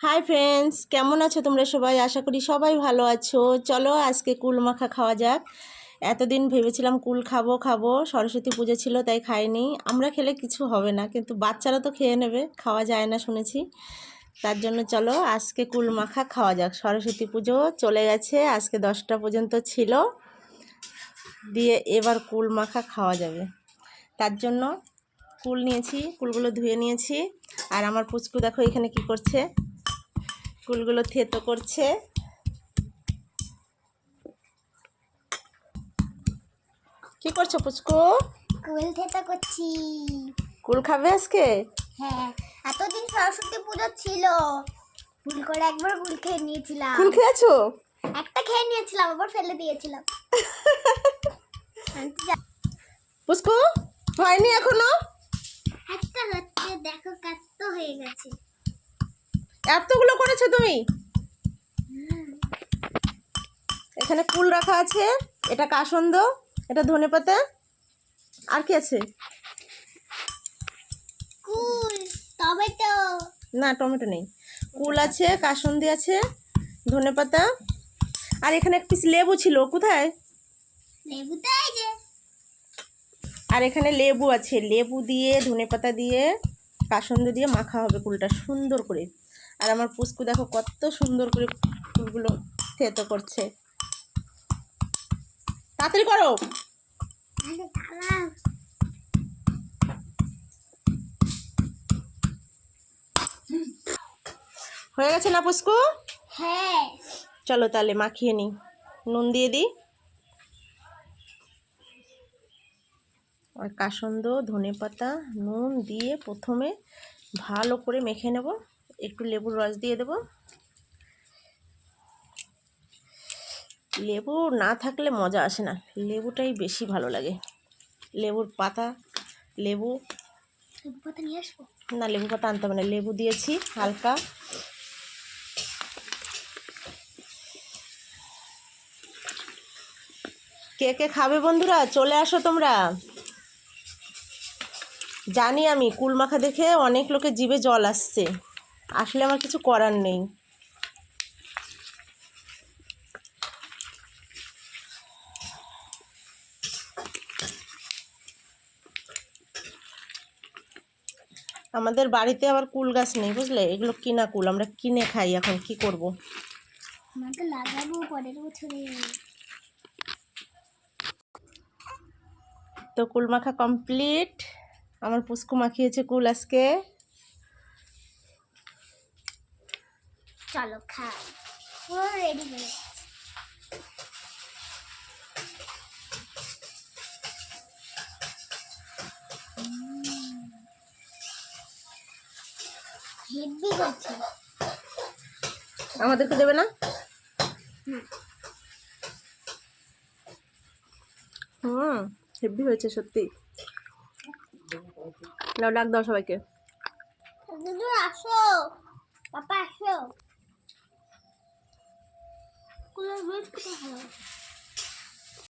Hi friends কেমন আছো তোমরা সবাই? আশা করি সবাই ভালো আছো। চলো আজকে কুল মাখা খাওয়া যাক। এতদিন ভেবেছিলাম কুল খাব খাব। সরস্বতী পুজো ছিল, তাই খাইনি। আমরা খেলে কিছু হবে না, কিন্তু বাচ্চারা তো খেয়ে নেবে। খাওয়া যায় না শুনেছি। তার জন্য চলো আজকে কুল মাখা খাওয়া যাক। সরস্বতী পুজো চলে গেছে। আজকে দশটা পর্যন্ত ছিল। দিয়ে এবার কুল মাখা খাওয়া যাবে। তার জন্য কুল নিয়েছি, কুলগুলো ধুয়ে নিয়েছি। আর আমার পুচকু দেখো এখানে কি করছে। কুলগুলো থেতো করছে। কি করছ পুচকু? কুল থেতা করছি। কুল খাবে আজকে? হ্যাঁ এতদিন সরস্বতী পুজো ছিল। ভুল করে একবার কুল খেয়ে নিয়েছিলাম। কুল খেয়েছো? একটা খেয়ে নিয়েছিলাম আবার ফেলে দিয়েছিলাম। পুচকু হয়নি এখনও? একটা হচ্ছে দেখো কাত্ত হয়ে গেছে। এতগুলো করেছ তুমি? এখানে কুল রাখা আছে এটা কাসন্দ এটা ধনেপাতা আর কি আছে? কুল তো না টমেটো নেই। কুল আছে কাসন্দি আছে ধনেপাতা আর এখানে এক পিস লেবু ছিল কোথায়? আর এখানে লেবু আছে লেবু দিয়ে ধনেপাতা দিয়ে কাসন্দ দিয়ে মাখা হবে কুলটা সুন্দর করে। আর আমার পুষ্কু দেখো কত সুন্দর করে ফুলগুলো থেতো করছে। তাড়াতাড়ি করো। হয়ে গেছে না পুষ্কু হ্যাঁ। চলো তাহলে মাখিয়ে নিই। নুন দিয়ে দিই। আর কাসন্দ ধনেপাতা নুন দিয়ে প্রথমে ভালো করে মেখে নেব। একটু লেবুর রস দিয়ে দেব। লেবু না থাকলে মজা আসে না। লেবুটাই বেশি ভালো লাগে। লেবুর পাতা লেবু। লেবু পাতা নিয়ে আসব? না লেবু পাতা আনতে হবে না। লেবু দিয়েছি হালকা। কে কে খাবে বন্ধুরা? চলে আসো তোমরা। জানি আমি কুল মাখা দেখে অনেক লোকের জিভে জল আসছে। আসলে আমার কিছু করার নেই। আমাদের বাড়িতে আবার কুল গাছ নেই বুঝলে? এগুলো কিনা কুল আমরা কিনে খাই এখন কি করব। আমাকে লাগাবো পরের বছরে। তো কুল মাখা কমপ্লিট আমার পুষ্কু মাখিয়েছে কুল আজকে। চলো খাই। পুরো রেডি হয়ে। হেভি হচ্ছে আমাদেরকে দেবে না? হুম। হেভি হয়েছে সত্যি। ডাক দাও সবাইকে। আসো। পাপা আসো। কুলের বেশ কোথায় ভালো